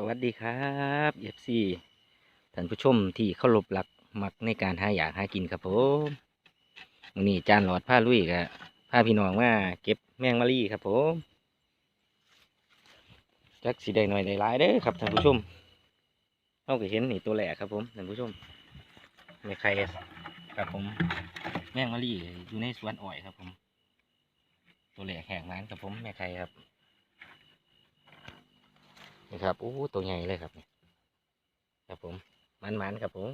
สวัสดีครับเอฟซีท่านผู้ชมที่เคารพรักมักในการหาอยากหากินครับผมวันนี้จานหลอดผ้าลุยกับผ้าพี่น้องมาเก็บแมงมะลี่ครับผมจักสีได้หน่อยได้หลายเด้อครับท่านผู้ชมเราก็เห็นนี่ตัวแหลกครับผมท่านผู้ชมไม่ใครครับผม แมงมะลี่อยู่ในสวนอ้อยครับผม ตัวแหลกแหงร้านครับผมแม่ใครครับ นี่ครับโอ้ตัวใหญ่เลยครับครับผมมันๆครับผม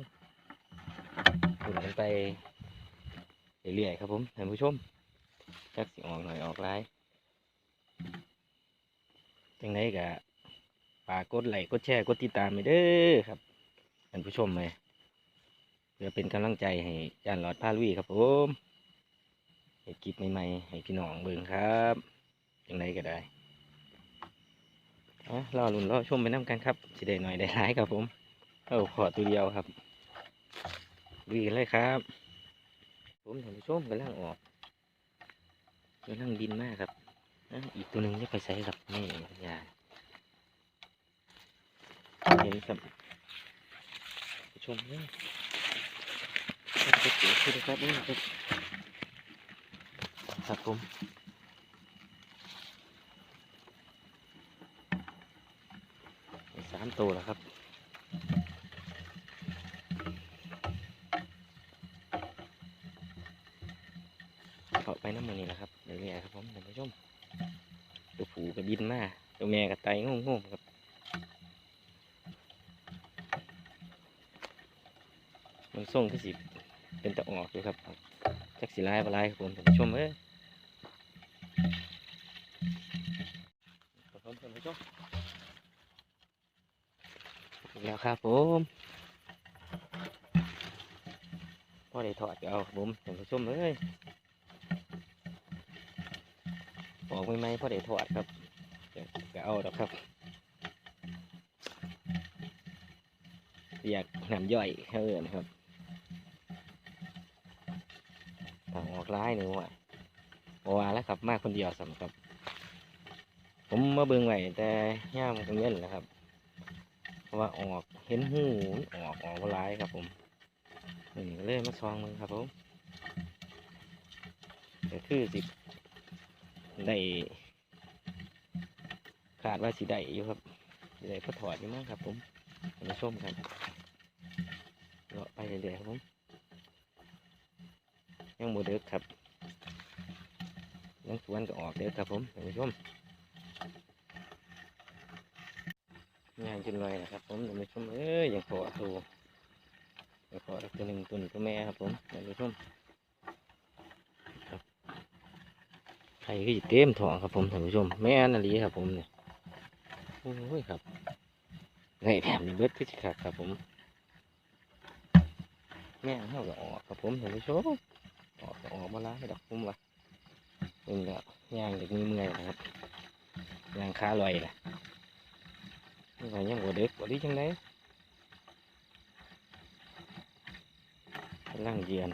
หมุนกันไปเรื่อยๆครับผมท่านผู้ชมจักสิออกหน่อยออกหลายจังไดกะฝากกดไลค์กดแชร์กดติดตามไปเด้อครับท่านผู้ชมเลยเพื่อเป็นกำลังใจให้จานหลอดพาลุยครับผมให้คลิปใหม่ๆให้พี่น้องเบิ่งครับจังไดก็ได้ อะรอหลุนรอชมไปน้ำกันครับสิได้หน่อยได้หลายครับผมเอาขอตัวเดียวครับดีเลยครับ ผมท่านผู้ชมกำลังออกกำลังบินมากครับอีกตัวหนึ่งจะไปใส่ครับนี่ยาเห็นครับชมเนี่ยจะเกิดขึ้นครับนี่ครับผม สามตัวแล้วครับเข้าไปน้ำมันนี่แหละครับเดี๋ยวนี้ครับผมท่านผู้ชมตัวผูกับบินมาตัวแม่กับไตงงงๆครับมันส่งที่สิเป็นตะออกอยู่ครับจักสีลายปลายครับผมท่านผู้ชมเอ้ยครับผมท่านผู้ชม แล้วครับผมพ่อได้ถอดก็เอาผมท่านผู้ชมเอ้ยออกไม่ไหมพ่อได้ถอดครับเดี๋ยวก็เอาดอกครับอยากน้ำย่อยเขาเอินครับทางออกร้ายหนึ่งว่ะบว่าแล้วครับมากคนเดียวสำครับ ผมมาเบิ่งไว้แต่ย่ามกันเย็นนะครับ ราะว่าออกเห็นหูออกออกหลายครับผมนี่เลยมาซองมึงครับผมก็คือสิได้ขาดว่าสิได้อยู่ครับสิได้ก็ถอดอยู่มั้งครับ ผมมาชมกันเลาะไปเรื่อยๆครับผมยังโมเด็กครับยังสวนก็ออกเด็กครับผมท่านผู้ชม งานจนลอยนะครับ ผมท่านผู้ชมเอ้ยยังขอตัวอยังขอตัวหนึ่งตัวหนึ่งตัวแม่ครับผมท่านผู้ชมครับไข่ก็จะเต็มท้องครับผมท่านผู้ชมแม่นาลีครับผมเนี่ยโอ้ยครับไงแถมนี่เบิดขึ้นสิครับครับผมแม่เขาก็ออกครับผมท่านผู้ชมออกออกมาแล้างให้ดอกผมวะนี่ก็ย่างจากมือเมื่อยนะครับย่างขาลอยนะ นี่ว่ายังบ่เด็กบ่ดีจังไดกำลังเยียน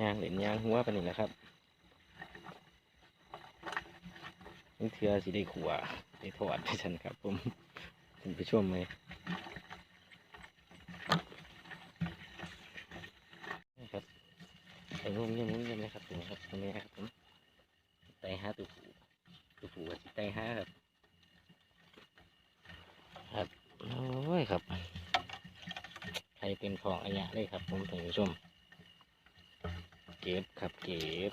ยางเล่นยางหัวปานนี้แหละครับนี่เถื่อสิได้ขัวได้ทอดไปฉันครับผมท่านผู้ชมเลยนี่ครับไอ้งุ้มเงี้ยงุ้มเงี้ยนะครับตรงนี้ครับตรงนี้ครับผมาตัวผูตัวผูกับสิไตห้าครับ ครับโอ้ยครับใครเป็นของอันยะเลยครับ ผมท่านผู้ชม เก็บครับเก็บ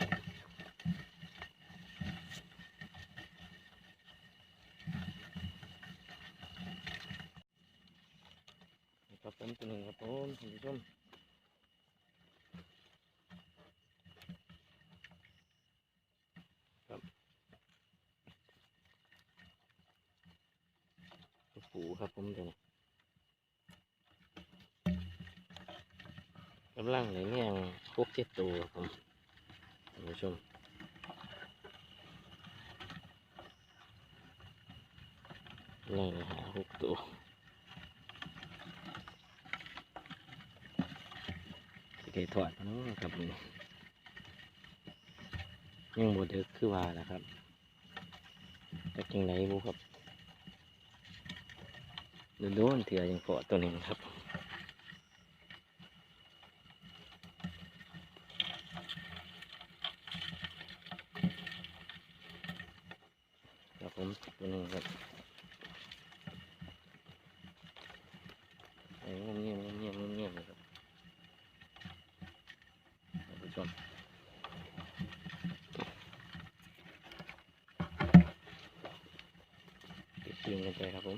นี่ครับผมตัวหนึ่งครับผมท่านผู้ชม ตัวผูครับผมตัวนี้กำลังเลยเนี่ยพวกเจ็ดตัวครับผมท่าน ผู้ชมกำลังหาหกตัวสิได้ถอดเนาะครับนี่ยังบดเด็กคือว่าแหละครับจะกินไหนบุครับโดนเถื่อยังเกาะตัวหนึ่งครับครับ ผมตัวหนึ่งครับไอ้งมเงียบงมเงียบงมเงียบเลยครับท่านผู้ชมติดคิวกันไปครับผม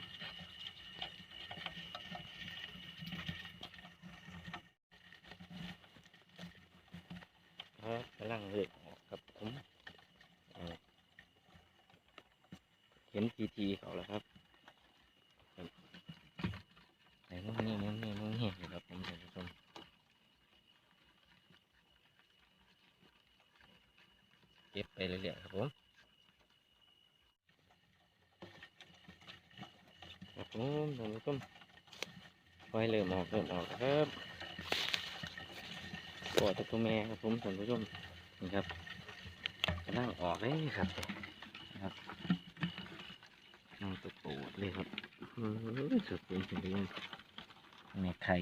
ครับกำลังเลือกออกครับผมเอาเห็นพีทีเขาแล้วครับครับไหนมึงนี่มึงนี่มึงนี่ครับผมท่านผู้ชมเก็บไปเรื่อยๆครับผม ครับผมท่านผู้ชมไฟ ออกครับปอดตัวแม่ครับผมท่านผู้ชมนี่ครับกำลังออกเลยครับนะครับนั่งตัวโปดเลยครับอืมสุดเป็นท่านผู้ชมนี่ไข่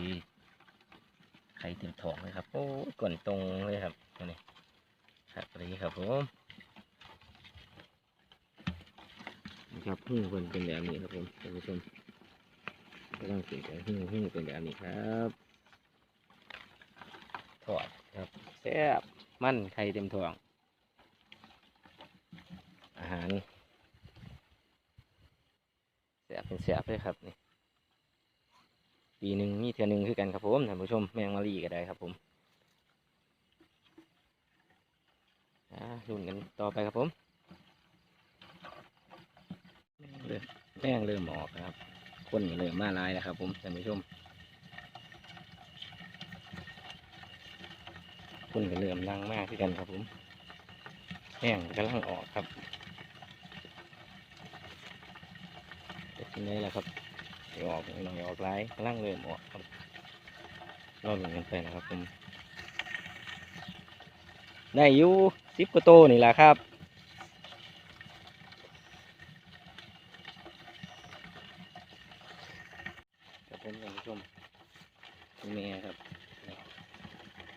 ไข่เต็มท้องเลยครับโอ้ยก่อนตรงเลยครับนี้ครับเลยครับผมนะครับหูเพิ่นเป็นแบบนี้ครับผมท่านผู้ชม กำลังเสียงหูหูเป็นแบบนี้ครับทอดครับแซ่บมันไข่เต็มท้อง อาหารแซ่บเป็นแซ่บเลยครับนี่ปีหนึ่งมีเทือหนึ่งคือกันครับผมท่านผู้ชมแมงมารีก็ได้ครับผมรุ่นกันต่อไปครับผมเริ่มแป้งเริ่มออกครับ คนเริ่มมาลายแล้วครับ ผมท่านผู้ชมคนก็เริ่มลังมากขึ้นกันครับผมแป้งกำลังออกครับจะกินได้แล้วครับเดี๋ยวออกหน่อยออกหลายกำลังเริ่มออกครับรอหนึ่งกันไปนะครับผมได้อยู่สิบกว่าโตนี่แหละครับ ครับ ผมท่านผู้ชมตัวเมียครับ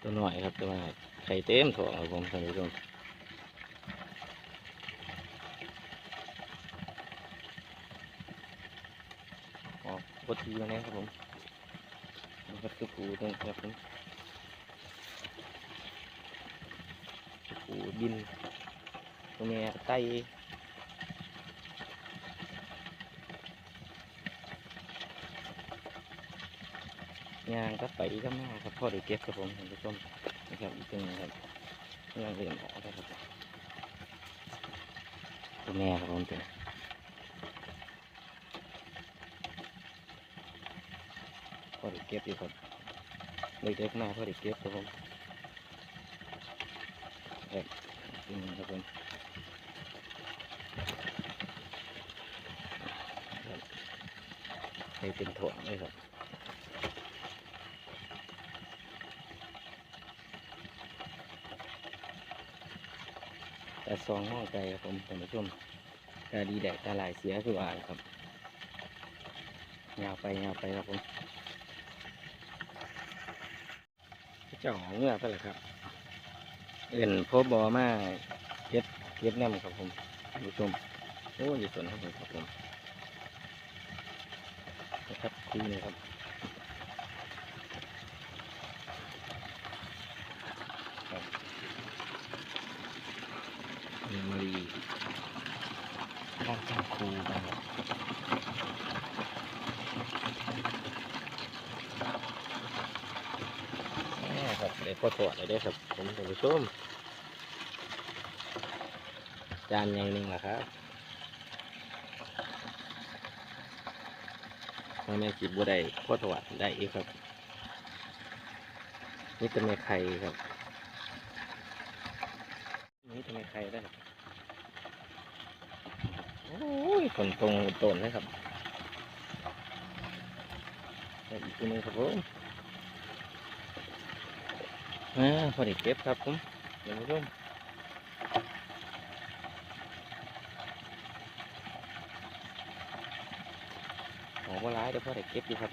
ตัวหน่อยครับตัวน้อยไข่เต็มท้องครับผมท่านผู้ชมออกบทีมาแล้วครับผมมันก็คือปูตรงครับผมปูดินตัวเมียไต ยางก็ไปก็มาครับพ่อได้เก็บครับผมท่านผู้ชมนะครับอีกตัวนึงครับยางเรียนออกแล้วครับตัวแม่ครับผมตัวพ่อได้เก็บอยู่ครับเล็กๆมาพ่อได้เก็บครับผมครับอีกตัวนึงครับผมให้เป็นถั่วเลยครับ ซองห้องไก่ครับผมท่านผู้ชมตาดีแดดตาลายเสียคือว่าครับยาวไปยาวไปครับผมเจ้าของเงือกไปเลยครับ เอื่นพบบอมาเก็บเก็บแนมครับผมท่านผู้ชมโอ้ยส่วนครับผมครับผมนะครับคุยเลยครับ มมโมรีการจังคูนะครันี่ครับเลยพอถอดได้ครับ ผมท่านผู้ชมจานใหญ่หนึ่งละครับพ่อแม่จิบบัวได้พอถอดได้อีกครับ นี่จะไม่ไข่ครับ ข่ได้ครับโอ้ยฝนตรงตนเลยครับอีกนึงครับผมอ่าพอดีเก็บครับผมเดี๋ยวผู้มของโบราณเดี๋ยวพอดีเก็บอยู่ครับ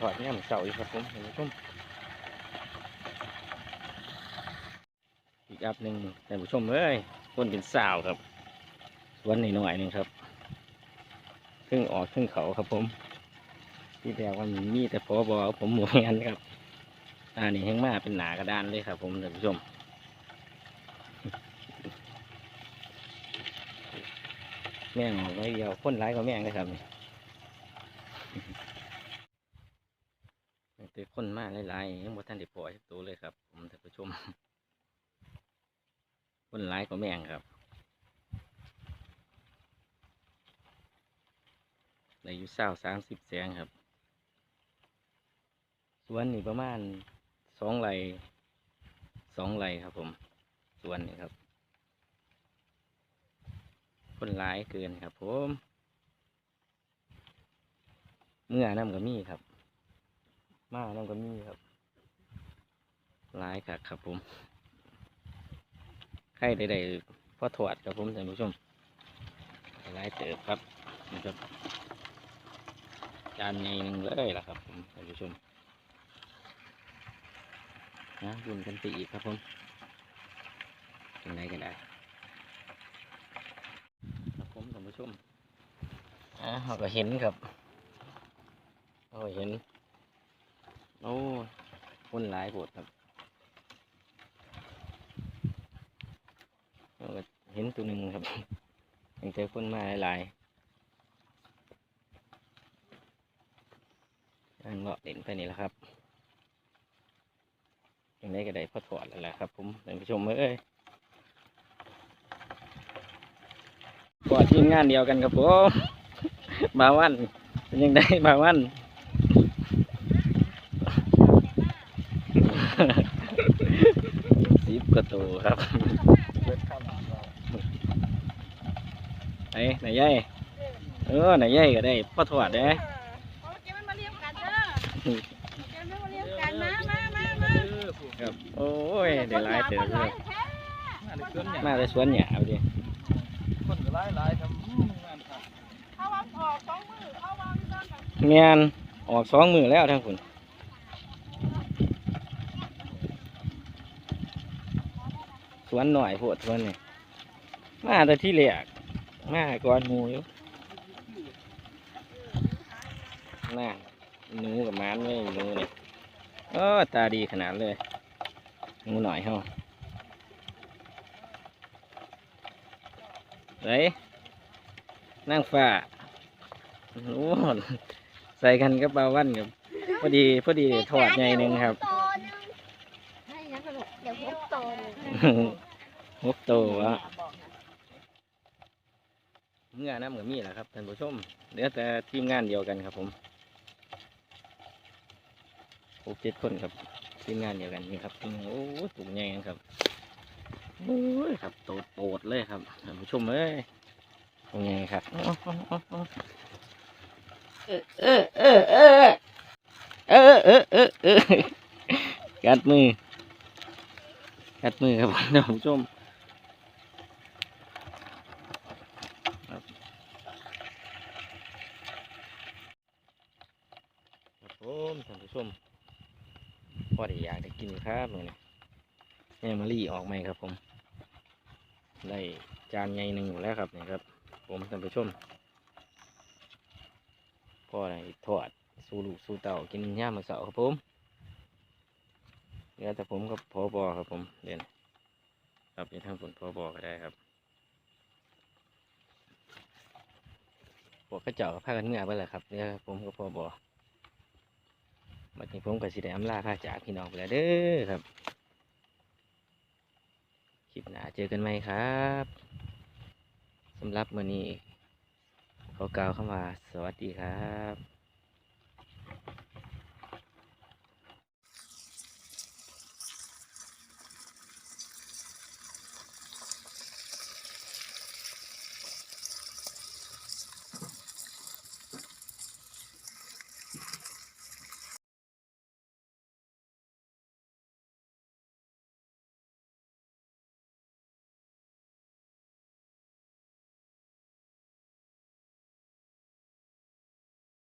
ถอดเนี่ยมันเสาอยู่ครับผมเห็นไหมครับ อัพหนึ่งท่านผู้ชมเอ้ยคนเป็นสาวครับสวนหน่อยหนึ่งครับครึ่งออกครึ่งเขาครับผม ที่แรกว่ามันมีแต่พอบอผมหมูงันครับอ่านี่แห้งมากเป็นหนากระดานเลยครับ ผมท่านผู้ชมแม่งออกไว้เดียวพ่นร้ายกว่าแม่งเลยครับนี่แต่คนมาหลายๆยังบ่ทันได้ปล่อยตัวเลยครับ ผมท่านผู้ชม คนร้ายกว่าแม่งครับในอยู่เศร้าสามสิบแสงครับ สวนนี่ประมาณสองไร่สองไร่ครับ ผม สวนนี่ครับ คนร้ายเกินครับ ผม เมื่อน้ำก็มีครับ มาน้ำก็มีครับร้ายคักครับผม ใครใดๆพ่อถวดครับผมท่านผู้ชมร้ายเติบครับนะครับจานใหญ่หนึ่งเลยล่ะครับผมท่านผู้ชมนะบุญกันไปอีกครับผมยังไงก็ได้ครับผมท่านผู้ชมอ่าเราก็เห็นครับเราเห็นโอ้คนหลายโบดครับ เห็นตัวหนึ่งครับเห็นแต่คนมาหลายๆอันเลาะเด่นไปนี่แหละครับยังได้ก็ได้พอถอดแล้วแหละครับ ผมท่านผู้ชมเอ้ยก็ทีมงานเดียวกันครับผมบาวันเป็นยังไงบาวันสิบกว่าตัวครับ ไหนไหนใหญ่เออไหนใหญ่ก็ได้พ่อถอดเด้ เอาเก็บมันมาเลี้ยงกันเด้อเก็บมันมาเลี้ยงกันมามามามาครับ โอ้ยเดี๋ยวไล่เจอคนเลร้ายยแท้มาได้สวนหยาเอาดิคนก็หลายหลายทำงานค่ะเข้าวางออกสองมือเข้าวางด้านแบบเมียนออกสองมือแล้วทั้งคุณสวนหน่อยโพดสวนนี่มาแต่ที่เหลียก มาก่อนหมูอยู่น่าหนูกับม้านไม่หนูนี่โอ้ตาดีขนาดเลยหนูหน่อยเฮาไรนั่งฟ้าโอ้ใส่กันกับปลาวันกับพอดีพอดีทอดใหญ่หนึ่งครับโตนึงให้ยังกระโดดเดี๋ยวพ บโตนึงฮบโตวะเหมือนมีแหละครับท่านผู้ชมเหลือแต่ทีมงานเดียวกันครับผมหกเจ็ดคนครับทีมงานเดียวกันนี่ครับโอ้ตุ่มใหญ่ครับโอ้ยครับโตดโปดเลยครับท่านผู้ชมเอ้ยตุ่มใหญ่ครับเออเออเออเออเออเออเออเออกัดมือกัดมือครับท่านผู้ชมครับครับผมท่านผู้ชมพอได้อยากได้กินครับมื้อนี่แม่มารี ออกไหมครับ ผม ได้จานใหญ่หนึ่งอยู่แล้วครับนี่ครับ ผมท่านผู้ชมพ่อได้ทอดสู่ลูกสู่เต่ากินย่ามมื้อเสาครับผมเดี๋ยวแต่ผมกับพอบอครับผมเรียนครับเป็นทางผลพอบอก็ได้ครับพวกกระเจาก็พากันเมื่อไปแหละครับเดี๋ยผมกับพอบอบัดนี้ผมกับสิได้อำลาพาจากพี่น้องไปแล้วเด้อครับ ลิปหน้าเจอกันไหมครับสำหรับมื้อนี้ขอกล่าวคำว่าสวัสดีครับ